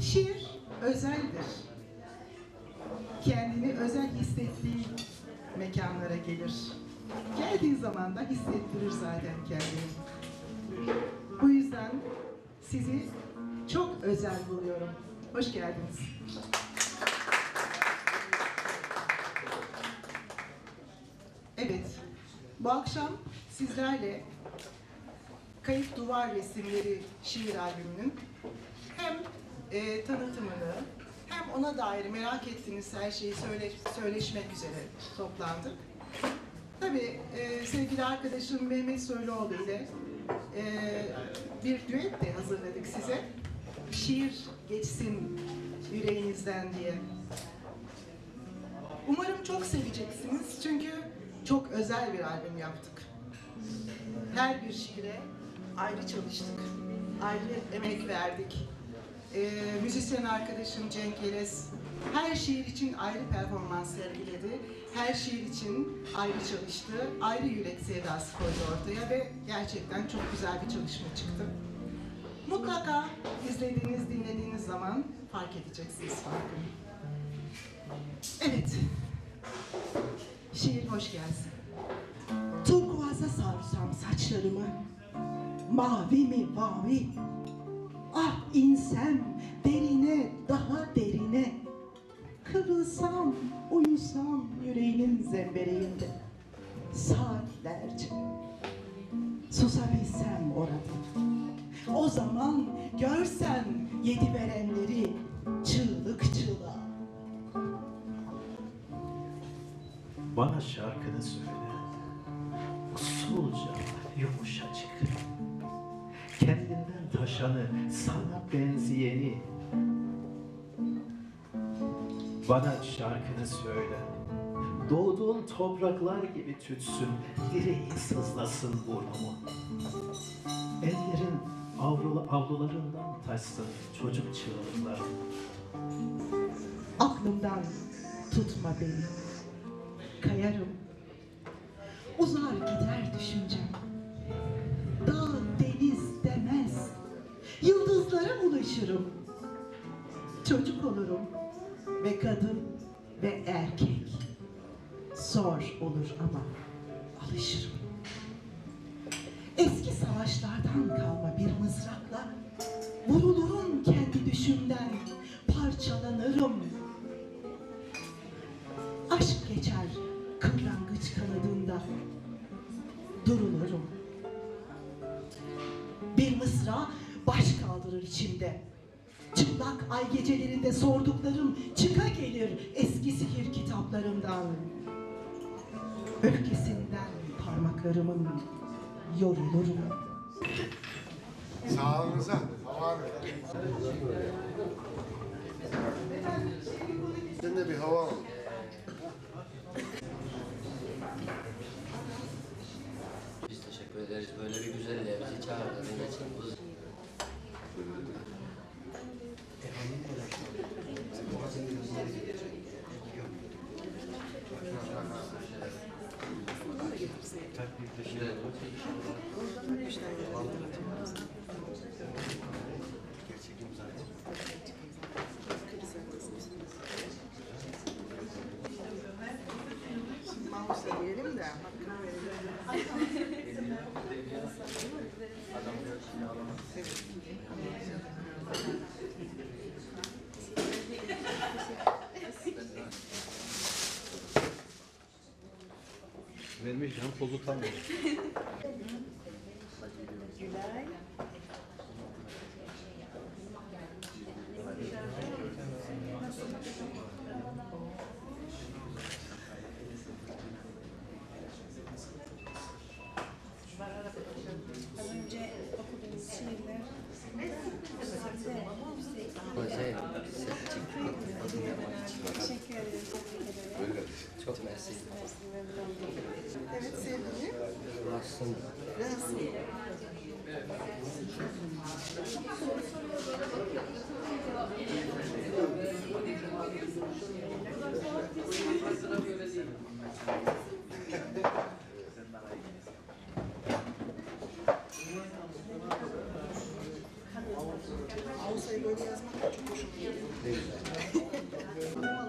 Şiir özeldir. Kendini özel hissettiği mekanlara gelir. Geldiği zaman da hissettirir zaten kendini. Bu yüzden sizi çok özel buluyorum. Hoş geldiniz. Evet, bu akşam sizlerle Kayıp Duvar Resimleri şiir albümünün e, tanıtımını hem ona dair merak ettiğiniz her şeyi söyle, söyleşmek üzere toplandık. Tabii e, sevgili arkadaşım Mehmet Soyluoğlu ile e, bir düet de hazırladık size. Şiir geçsin yüreğinizden diye. Umarım çok seveceksiniz çünkü çok özel bir albüm yaptık. Her bir şiire ayrı çalıştık, ayrı emek verdik. Ee, müzisyen arkadaşım Cenk Eles her şiir için ayrı performans sergiledi. Her şiir için ayrı çalıştı, ayrı yürek sevdası koydu ortaya ve gerçekten çok güzel bir çalışma çıktı. Mutlaka izlediğiniz, dinlediğiniz zaman fark edeceksiniz farkını. Evet, şiir hoş gelsin. Turkuaza sarsam saçlarımı Mavi mi mavi insem derine daha derine Kırılsam uyusam yüreğinin zembereğinde Saatlerce Susabilsem orada O zaman görsen yedi verenleri Çığlık çığlığa Bana şarkını söyle. Usulca, yumuşacık. Taşanı, sana benzeyeni. Bana şarkını söyle. Doğduğun topraklar gibi tütsün, direğin sızlasın burnumu. Ellerin avlu, avlularından taşsın çocuk çığlıkları. Aklımdan tutma beni. Kayarım. Ulaşırım. Çocuk olurum. Ve kadın ve erkek. Zor olur ama alışırım. Eski savaşlardan kalma bir mızrakla vurulurum kendi düşümden, parçalanırım. Aşk geçer kıvrangıç kanadında, durulurum. Baş kaldırır içimde. Çıplak ay gecelerinde sorduklarım çıka gelir eski sihir kitaplarımdan. Öfkesinden parmaklarımın yorulurum. Sağlığınıza. Hava. Sen de bir hava al. Biz teşekkür ederiz. Böyle bir güzel ev bizi çağırdığınız için. Verelim. Vermiş canım pozu kalmadı. Az teşekkür ederim. Tebrik ederim. Çok mersi. Evet sevgili. Rahatsın. Rahatsız. Mouse'a böyle yazmak çok hoşuma gidiyor. Thank you.